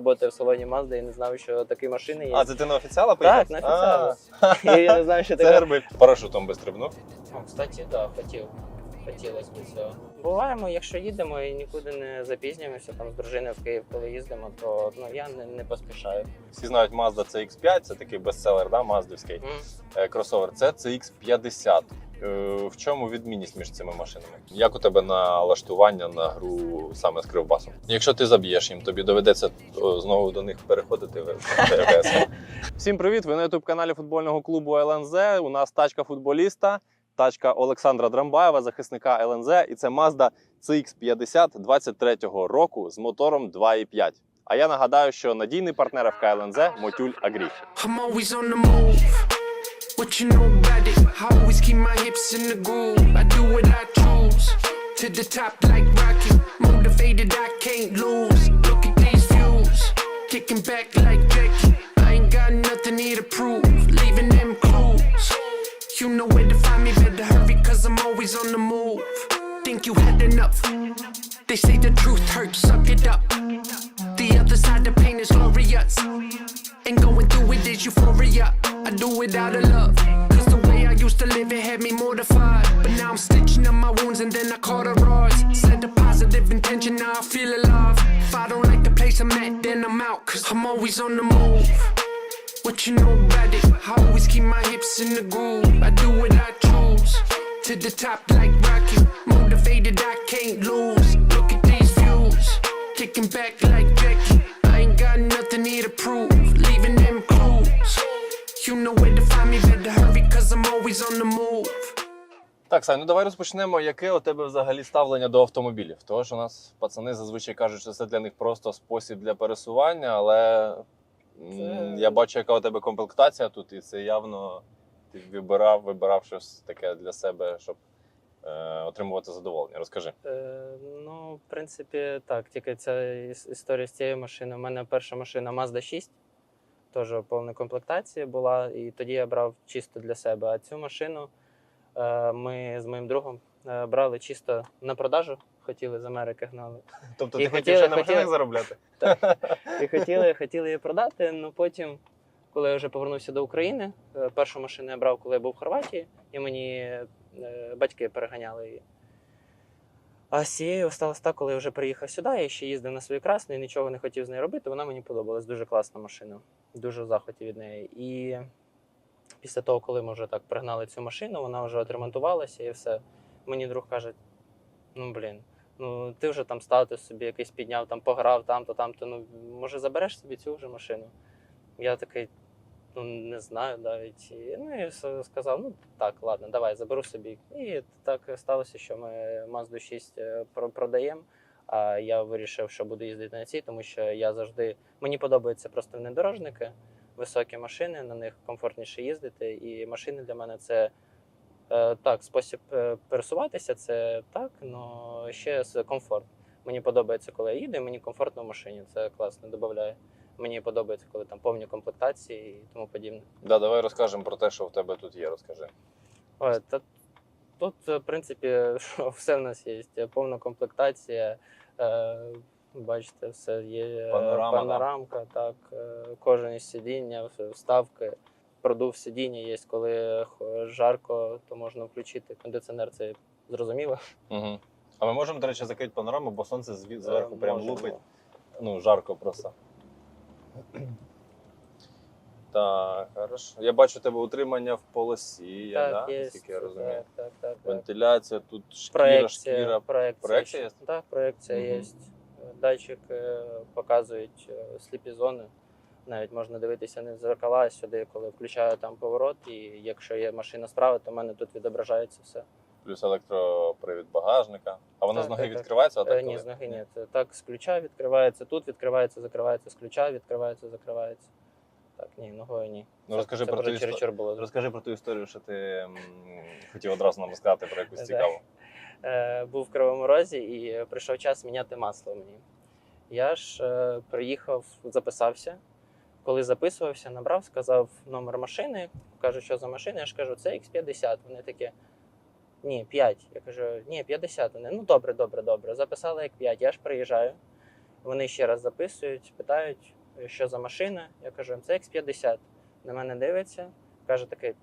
працює в салоні Mazda і не знав, що такі машини є. А, це ти на офіціала поїхав? Так, на офіціала. І я не знав, що Це таке. Парашутом би стрибнув. Кстати, да, хотів. Хотілося б цього. Буваємо, якщо їдемо і нікуди не запізнюємося, там з дружиною в Київ, коли їздимо, то ну я не, не поспішаю. Всі знають Mazda CX-5, це такий бестселер, да, маздівський М. е, кросовер. Це CX-50. Е, В чому відмінність між цими машинами? Як у тебе налаштування на гру саме з кривбасом? Якщо ти заб'єш їм, тобі доведеться знову до них переходити в ТВС. Всім привіт! Ви на ютуб каналі футбольного клубу ЛНЗ. У нас тачка футболіста, тачка Олександра Драмбаєва, захисника ЛНЗ, і це Mazda CX-50 23-го року з мотором 2.5. А я нагадаю, що надійний партнер ФК ЛНЗ Мотюль Агрі. You know where to find me, better hurry, cause I'm always on the move. Think you had enough. They say the truth hurts, suck it up. The other side of pain is glorious. And going through it is euphoria. I do it out of love. Cause the way I used to live, it had me mortified. But now I'm stitching up my wounds and then I rise. Set a positive intention, now I feel alive. If I don't like the place I'm at, then I'm out. Cause I'm always on the move. What you know about it? I always keep my hips in the groove. I do what I choose. To the top like Rocky. Motivated, I can't lose. Look at these views. Kicking back like Jackie. I ain't got nothing here to prove. Leaving them clues. You know where to find me, better hurry, cause I'm always on the move. Так, Сань, ну давай розпочнемо. Яке у тебе взагалі ставлення до автомобілів? Що у нас пацани зазвичай кажуть, що це для них просто спосіб для пересування, але Це- я бачу, яка у тебе комплектація тут, і це явно ти вибирав, вибирав щось таке для себе, щоб е, отримувати задоволення. Розкажи. Е, ну, в принципі, так, тільки ця історія з цією машиною. У мене перша машина Mazda 6, теж повна комплектація була, і тоді я брав чисто для себе. А цю машину е, ми з моїм другом брали чисто на продажу, хотіли з Америки гнали. Тобто І ти хотів ще на хотіли- машинах заробляти? І хотіли, хотіли її продати. Ну потім, коли я вже повернувся до України, е, першу машину я брав, коли я був в Хорватії, і мені е, батьки переганяли її. А з цією сталося так, коли я вже приїхав сюди, я ще їздив на свою красну і нічого не хотів з нею робити. Вона мені подобалась. Дуже класна машина. Дуже в захваті від неї. І після того, коли ми вже так пригнали цю машину, вона вже отремонтувалася і все. Мені друг каже: ну блін, ну ти вже там статус собі якийсь підняв, там пограв, там-то, там-то. Ну може забереш собі цю вже машину? Я такий, ну не знаю навіть. І, ну і сказав, ну так, ладно, давай, заберу собі. І так сталося, що ми Mazda 6 е, продаємо. А я вирішив, що буду їздити на цій, тому що я завжди мені подобаються просто внедорожники, високі машини, на них комфортніше їздити. І машини для мене це так, спосіб е, пересуватися, це так, але ще з комфорт. Мені подобається, коли я їду, і мені комфортно в машині. Це класно додає. Мені подобається, коли там повні комплектації і тому подібне. Да, давай розкажемо про те, що в тебе тут є. Розкажи. Ой, та, тут, в принципі, все в нас є. Повна комплектація. Е, бачите, все є. Панорама, да. Панорамка, так. Е, кожен сидіння, вставки. Продув сидіння є, коли жарко, то можна включити. Кондиціонер це зрозуміло. Угу. А ми можемо, до речі, закрити панораму, бо сонце зверху Е, прям можемо. лупить. Ну, жарко просто. Так, хорошо. Я бачу тебе утримання в полосі, Так, да? є. наскільки я розумію. Так, так, так. Вентиляція, тут шкіра, Проекція, шкіра. проекція. Проекція є? Так, проекція Мгм. є. Датчик е, показують е, сліпі зони. Навіть можна дивитися не в зеркала а сюди, коли включаю там поворот, і якщо є машина справа, то в мене тут відображається все. Плюс електропривід багажника. А воно Так, з ноги так, так. відкривається, а Е, так ні, коли? з ноги ні. Це так з ключа відкривається, тут відкривається, закривається, з ключа відкривається, закривається. Так, ні, ногою ні. Ну, Це- розкажи це про ту вже істо- було. Розкажи про ту історію, що ти м, хотів одразу нам розказати про якусь цікаву. е, був в Кривому Розі і прийшов час міняти масло мені. Я ж е, приїхав, записався. Коли записувався, набрав, сказав номер машини. Кажу, що за машина. Я ж кажу, це X50. Вони такі. Ні, 5. Я кажу, ні, 50. Вони, ну добре, добре, добре. Записали як 5. Я ж приїжджаю. Вони ще раз записують, питають, що за машина. Я кажу, це X50. На мене дивиться, каже такий,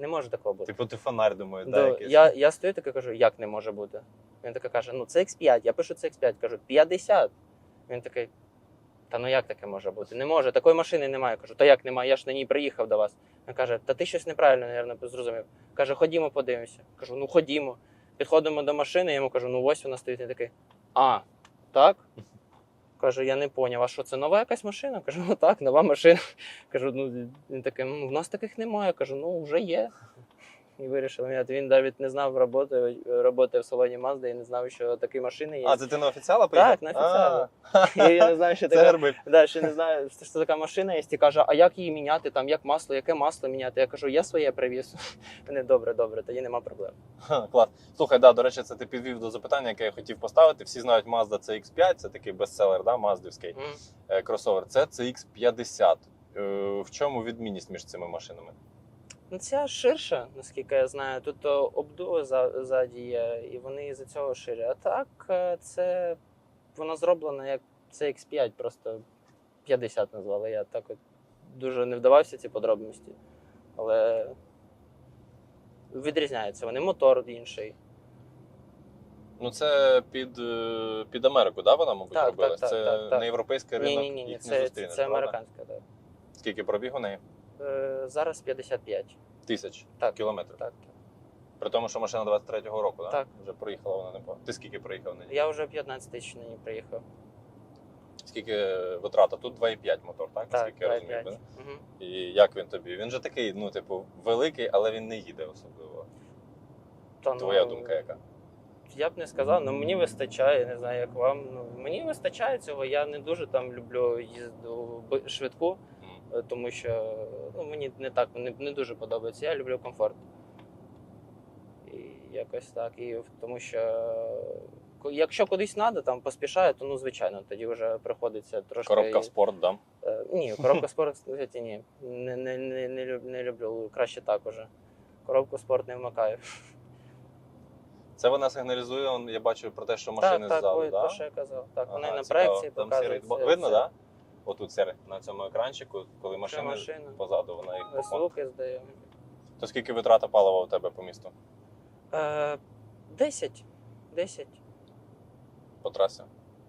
не може такого бути. Типу ти фонарь думаю, да, якийсь. я, я стою таке кажу, як не може бути. Він таке каже: ну це X5, я пишу це X5, кажу, 50. Він такий. Та ну як таке може бути? Не може, такої машини немає. Кажу, та як немає? Я ж на ній приїхав до вас. Він каже, та ти щось неправильно, мабуть, зрозумів. Каже, ходімо, подивимося. Кажу, ну ходімо. Підходимо до машини, я йому кажу, ну ось вона стоїть. Він такий. А, так? Каже, я не поняв, а що це нова якась машина? Кажу, ну так, нова машина. Кажу, ну він такий, ну в нас таких немає. Кажу, ну вже є. І вирішили міняти. Він навіть не знав роботи, роботи в салоні Mazda і не знав, що такі машини є. А, це ти на офіціала приїхав? Так, на офіціала. І я не знаю, що гербик. Да, ще не знаю, що така машина є, і каже, а як її міняти, там, як масло, яке масло міняти? Я кажу, я своє привіз. Вони добре, добре, тоді нема проблем. Ха, Клас. Слухай, да, до речі, це ти підвів до запитання, яке я хотів поставити. Всі знають Mazda CX5, це такий бестселер, да, маздівський М. е, кросовер. Це CX50. Е, В чому відмінність між цими машинами? Ну, ця ширша, наскільки я знаю. Тут о, обдуви ззаді є, і вони з-за цього ширі. А так, е, це воно зроблено як CX5, просто 50 назвали. Я так от дуже не вдавався ці подробності. Але відрізняються вони. Мотор інший. Ну, це під, е, під Америку, да, вона, мабуть, Так, робилась? так, це так, так. не європейський ринок, ні, ні, ні. їх не Це, це, зустрінеш, це правда? американська, так. Скільки пробіг у неї? Е, зараз 55. Тисяч Так. кілометрів. Так. При тому, що машина 23-го року, да? Так. Вже проїхала вона не по. Ти скільки проїхав на ній? Я вже 15 тисяч на ній приїхав. Скільки витрата? Тут 2,5 мотор, так? Так, Скільки я розумію, 2,5. да? Угу. І як він тобі? Він же такий, ну, типу, великий, але він не їде особливо. Та, Твоя ну, думка яка? Я б не сказав, ну мені вистачає, не знаю, як вам. Ну мені вистачає цього. Я не дуже там люблю їзду швидку, е, тому що ну, мені не так не, не дуже подобається. Я люблю комфорт. І якось так. І тому що якщо кудись треба, там поспішаю, то ну звичайно, тоді вже приходиться трошки. Коробка в спорт, да? Е, Ні, коробка спорт, кстати, ні. Не, не, не, не, люб- не люблю. Краще так уже. Коробку спорт не вмикаю. Це вона сигналізує, он, я бачу про те, що машини так, так, ззаду, ой, да? то, що я казав. Так, вони Ага, на цікаво. проекції Там показують. сірий- це- Видно, це- так? Да? Отут на цьому екранчику, коли машини машина. позаду, вона їх звуки здає. То скільки витрата палива у тебе по місту? Е, 10. 10. По трасі?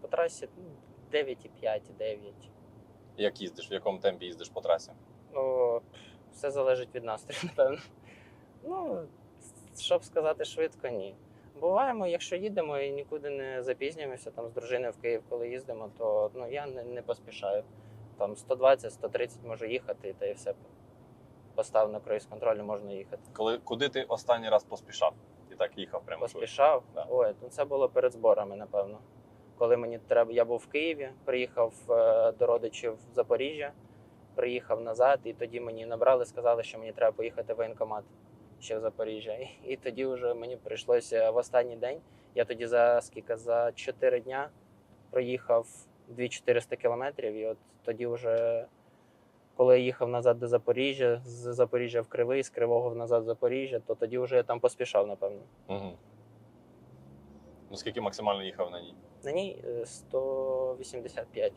По трасі ну, 9,5, 9. Як їздиш, в якому темпі їздиш по трасі? Ну, все залежить від настрою, напевно. Ну, щоб сказати швидко, ні. Буваємо, якщо їдемо і нікуди не запізнюємося, там з дружиною в Київ, коли їздимо, то ну, я не, не поспішаю. Там 120-130 можу їхати, та і все. Постав на круїз контролю, можна їхати. Коли, куди ти останній раз поспішав? І так їхав прямо. Поспішав. Да. Ой, ну це було перед зборами, напевно. Коли мені треба, я був в Києві, приїхав е, до родичів в Запоріжжя, приїхав назад, і тоді мені набрали, сказали, що мені треба поїхати в воєнкомат ще в Запоріжжя. І, і тоді вже мені прийшлося в останній день. Я тоді за скільки за 4 дня проїхав 2400 кілометрів, і от тоді вже. Коли я їхав назад до Запоріжжя, з Запоріжжя в Кривий, з Кривого назад в Запоріжжя, то тоді вже я там поспішав, напевно. Угу. Ну скільки максимально їхав на ній? На ній е, 185.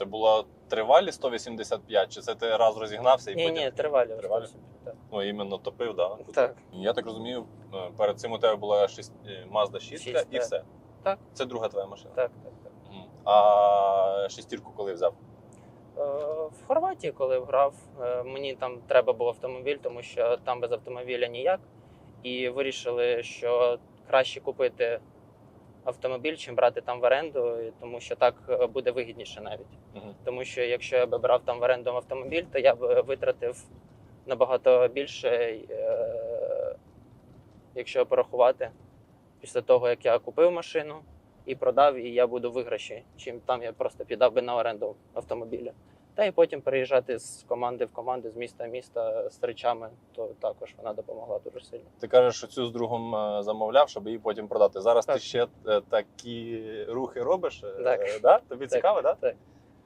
Це було тривалі 185, чи це ти раз розігнався і Ні, потім. ні, тривалі. Тривалі? Так. Ну, іменно топив, да? Так. Я так розумію, е, перед цим у тебе була шість... е, Mazda 6 Шість, і так. все. Так. Це друга твоя машина. Так, так, так. Мгм. А шестірку коли взяв? Е, В Хорватії, коли грав, е, мені там треба був автомобіль, тому що там без автомобіля ніяк. І вирішили, що краще купити автомобіль, чим брати там в оренду, тому що так е, буде вигідніше навіть. Мгм. Тому що якщо я би брав там в оренду автомобіль, то я б витратив набагато більше, е, якщо порахувати, після того, як я купив машину і продав, і я буду виграші, чим там я просто піддав би на оренду автомобіля. Та і потім переїжджати з команди в команду, з міста в міста з речами, то також вона допомогла дуже сильно. Ти кажеш, що цю з другом е, замовляв, щоб її потім продати. Зараз Так. ти ще е, такі рухи робиш. е, Так. Да? Тобі Так. цікаво, да? Так.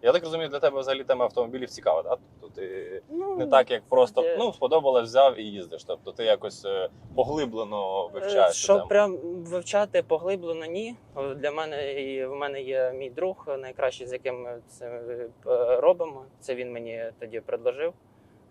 Я так розумію, для тебе взагалі тема автомобілів цікава, так? Тобто ти Ну, не так, як просто де... ну, сподобалось, взяв і їздиш. Тобто ти якось е, поглиблено вивчаєш. Щоб тему. прям вивчати поглиблено, ні. Для мене і в мене є мій друг, найкращий, з яким ми це е, робимо. Це він мені тоді предложив.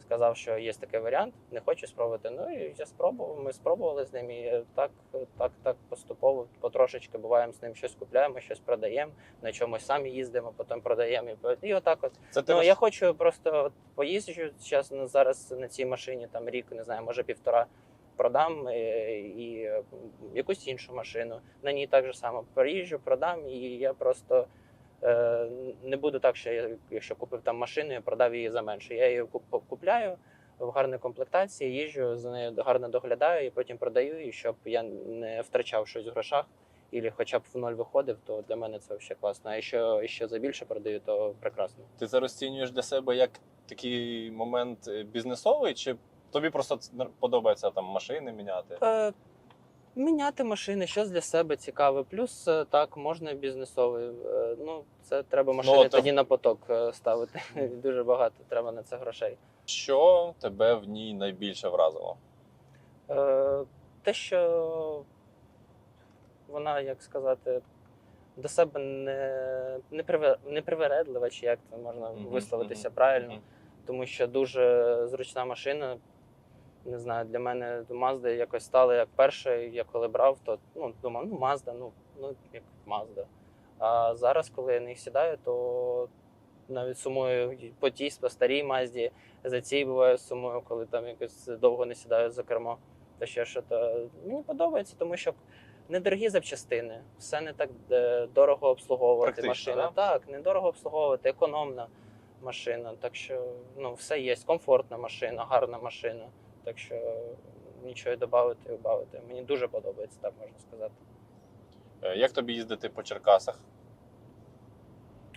Сказав, що є такий варіант, не хочу спробувати. Ну і я спробував. Ми спробували з ним і так, так, так поступово, потрошечки буваємо з ним щось купляємо, щось продаємо, на чомусь самі їздимо, потім продаємо. І, і отак от. Це Ну, роз- я хочу просто от поїжджу зараз зараз на цій машині, там рік, не знаю, може півтора продам е, і е, якусь іншу машину. На ній так же само проїжджу, продам, і я просто не буду так, що я, якщо купив там машину, я продав її за менше. Я її куп- купляю в гарній комплектації, їжджу з нею гарно доглядаю і потім продаю, і щоб я не втрачав щось в грошах. І хоча б в ноль виходив, то для мене це взагалі класно. А якщо ще за більше продаю, то прекрасно. ти це розцінюєш для себе як такий момент е, бізнесовий, чи тобі просто подобається там машини міняти? Е, міняти машини, щось для себе цікаве. Плюс е, так, можна і бізнесовий. Е, ну, це треба машини от, тоді на поток ставити. Дуже багато треба на це грошей. Що тебе в ній найбільше вразило? Е, те, що вона, як сказати, до себе не, не, приве- не привередлива, чи як це можна Мгм, висловитися мгм, правильно. мгм. тому що дуже зручна машина. Не знаю, для мене Mazda якось стала як перша, я коли брав, то ну, думав, ну Mazda, ну, ну як Mazda. А зараз, коли я на них сідаю, то навіть сумую по тій по старій Mazda, за цій буває сумую, коли там якось довго не сідаю за кермо. Та ще що то мені подобається, тому що недорогі запчастини, все не так е, дорого обслуговувати Практично, машина. да? Так, недорого обслуговувати, економна машина. Так що ну, все є. Комфортна машина, гарна машина. Так що нічого додати і убавити. Мені дуже подобається, так можна сказати. Е, Як тобі їздити по Черкасах?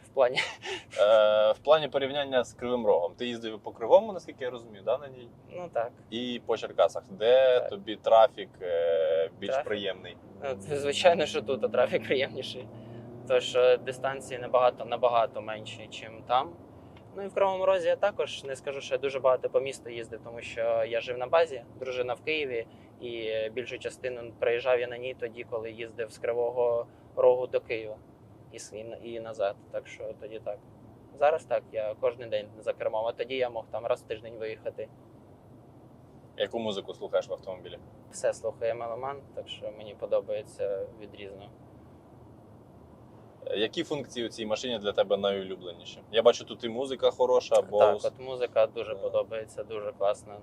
В плані Е, в плані порівняння з Кривим Рогом. Ти їздив по Кривому, наскільки я розумію, да, на ній? ну так. І по Черкасах, де Так. тобі трафік е, більш Трафік? приємний. Ну, Звичайно, що тут трафік приємніший. Тож дистанції набагато набагато менші, ніж там. Ну і в Кривому Розі я також не скажу, що я дуже багато по місту їздив, тому що я жив на базі, дружина в Києві, і більшу частину приїжджав я на ній тоді, коли їздив з Кривого Рогу до Києва і, і, і назад. Так що тоді так. Зараз так, я кожен день за кермом, а тоді я мог там раз в тиждень виїхати. Яку музику слухаєш в автомобілі? Все слухає меломан, так що мені подобається відрізно. Які функції у цій машині для тебе найулюбленіші? Я бачу, тут і музика хороша, бо Так, от музика дуже подобається, дуже класна.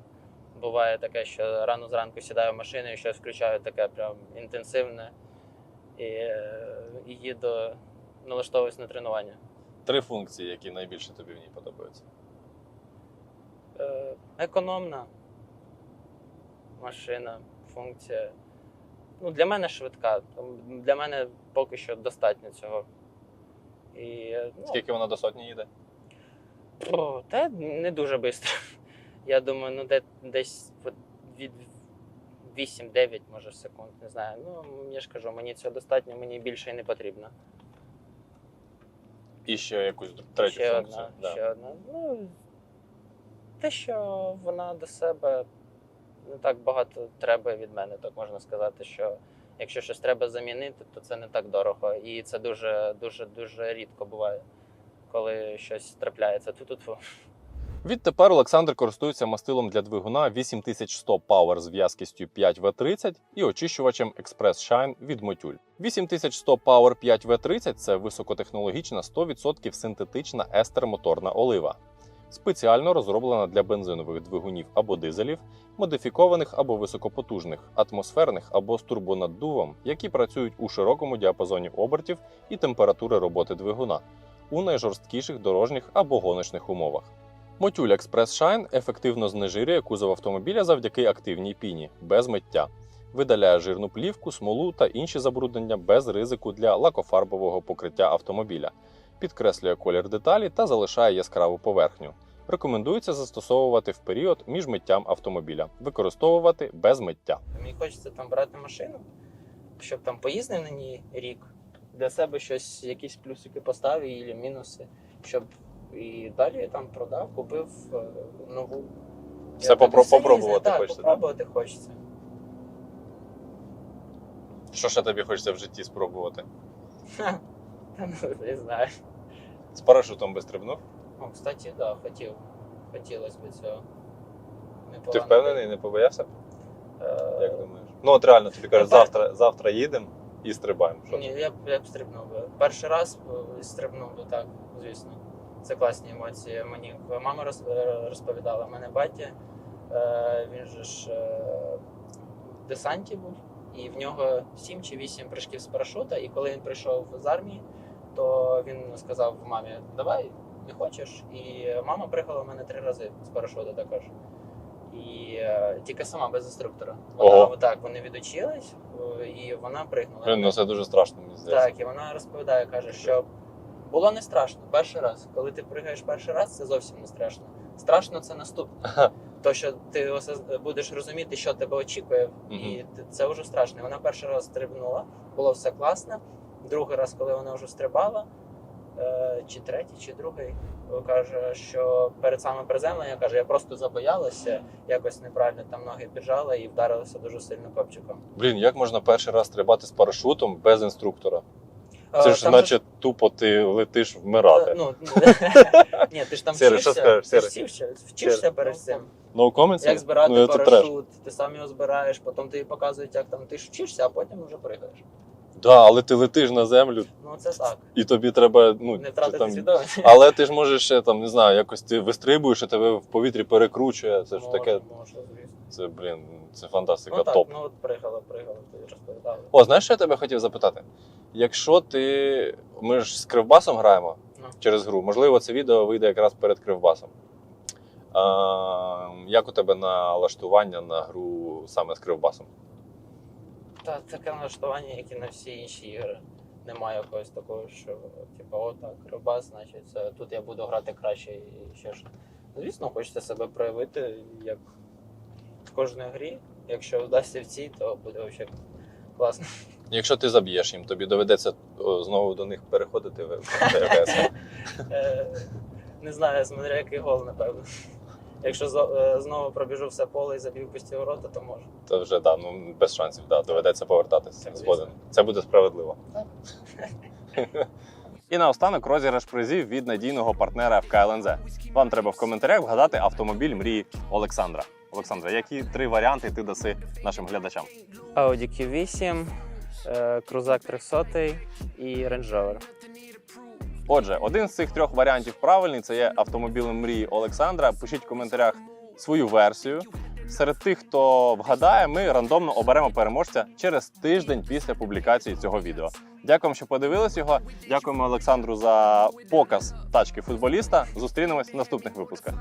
Буває таке, що рано зранку сідаю в машину і щось включаю таке прям інтенсивне і, е, і їду, налаштовуюсь на тренування. три функції, які найбільше тобі в ній подобаються. Е, Економна машина, функція. Ну, для мене швидка. Для мене поки що достатньо цього. І, ну, Скільки вона до сотні їде? О, та не дуже швидко. Я думаю, ну де, десь від 8-9, може, секунд, не знаю. Ну, я ж кажу, мені цього достатньо, мені більше і не потрібно. І ще якусь третю ще функцію. одна, Да. ще одна. Ну, те, що вона до себе не так багато треба від мене, так можна сказати, що якщо щось треба замінити, то це не так дорого. І це дуже, дуже, дуже рідко буває, коли щось трапляється. Ту-ту-ту. Відтепер Олександр користується мастилом для двигуна 8100 Power з в'язкістю 5W30 і очищувачем Express Shine від Motul. 8100 Power 5W30 це високотехнологічна 100% синтетична естер-моторна олива. Спеціально розроблена для бензинових двигунів або дизелів, модифікованих або високопотужних, атмосферних або з турбонаддувом, які працюють у широкому діапазоні обертів і температури роботи двигуна у найжорсткіших дорожніх або гоночних умовах. Мотюль Express Shine ефективно знежирює кузов автомобіля завдяки активній піні, без миття. Видаляє жирну плівку, смолу та інші забруднення без ризику для лакофарбового покриття автомобіля, підкреслює колір деталі та залишає яскраву поверхню. Рекомендується застосовувати в період між миттям автомобіля, використовувати без миття. Мені хочеться там брати машину, щоб там поїздив на ній рік, для себе щось, якісь плюсики поставив і мінуси. щоб і далі там продав, купив е, нову. Все так попро- попробувати так, хочеться? Попробувати хочеться. Що ще тобі хочеться в житті спробувати? Та ну, не знаю. З парашутом би стрибнув? О, кстати, так, да, хотів. Хотілося б цього. Ти впевнений, не побоявся? Е, Як думаєш? Ну, от реально тобі кажуть, Ну, завтра, завтра їдемо і стрибаємо. Що? Ні, я б, я б стрибнув би. Перший раз е, стрибнув би так, звісно. Це класні емоції. Мені мама роз- е, розповідала, мене батя, е, він же ж е, в десанті був, і в нього 7 чи 8 прыжків з парашута. І коли він прийшов з армії, то він сказав мамі: Давай, не хочеш. І мама приїхала в мене три рази з парашута також. І е, тільки сама без інструктора. Вона Ого. так, вони відучились, е, і вона пригнула. Блін, ну це дуже страшно, мені здається. Так, і вона розповідає, каже, що було не страшно перший раз. Коли ти пригаєш перший раз, це зовсім не страшно. Страшно це наступне. То, що ти осоз- будеш розуміти, що тебе очікує, і ти- це вже страшно. І Вона перший раз стрибнула, було все класно. Другий раз, коли вона вже стрибала, е, чи третій, чи другий, каже, що перед самим приземленням каже, я просто забоялася, якось неправильно там ноги піджала і вдарилася дуже сильно копчиком. Блін, як можна перший раз стрибати з парашутом без інструктора? Е, Це ж там наче тупо ти летиш вмирати. Ну, ні, ти ж там Сіре, вчишся, скажеш, ти ж вчишся, вчишся перед цим. No comments? Як збирати ну, парашут, ти сам його збираєш, потім тобі показують, як там ти ж вчишся, а потім вже пригаєш. Да, але ти летиш на землю, Ну це так. і тобі треба. Ну, Не втратити там... свідомість. Але ти ж можеш ще там, не знаю, якось ти вистрибуєш, і тебе в повітрі перекручує. Це ж Може, таке. може, звісно. Це, блін, це фантастика, Ну так, топ. ну от пригала, пригала, тобі розповідали. О, знаєш, що я тебе хотів запитати? Якщо ти. Ми ж з кривбасом граємо Ну. через гру, можливо, це відео вийде якраз перед кривбасом. А, як у тебе налаштування на гру саме з кривбасом? Та таке налаштування, як і на всі інші ігри. Немає якогось такого, що типу, о, так, рибас, значить, це, тут я буду грати краще і ще ж. Звісно, хочеться себе проявити як в кожній грі. Якщо вдасться в цій, то буде взагалі класно. Якщо ти заб'єш їм, тобі доведеться знову до них переходити в ТВС. Е, Не знаю, смотря який гол, напевно. Якщо е, знову пробіжу все поле і заб'ю пусті ворота, то може. Це вже да, ну, без шансів, да, доведеться повертатися. Згоден. Це буде справедливо. І наостанок розіграш призів від надійного партнера ФК ЛНЗ. Вам треба в коментарях вгадати автомобіль мрії Олександра. Олександра, які три варіанти ти даси нашим глядачам? Audi Q8, е, Крузак 300 і Range Rover. Отже, один з цих трьох варіантів правильний це є автомобілем мрії Олександра. Пишіть в коментарях свою версію. Серед тих, хто вгадає, ми рандомно оберемо переможця через тиждень після публікації цього відео. Дякуємо, що подивились його. Дякуємо Олександру за показ тачки футболіста. Зустрінемось в наступних випусках.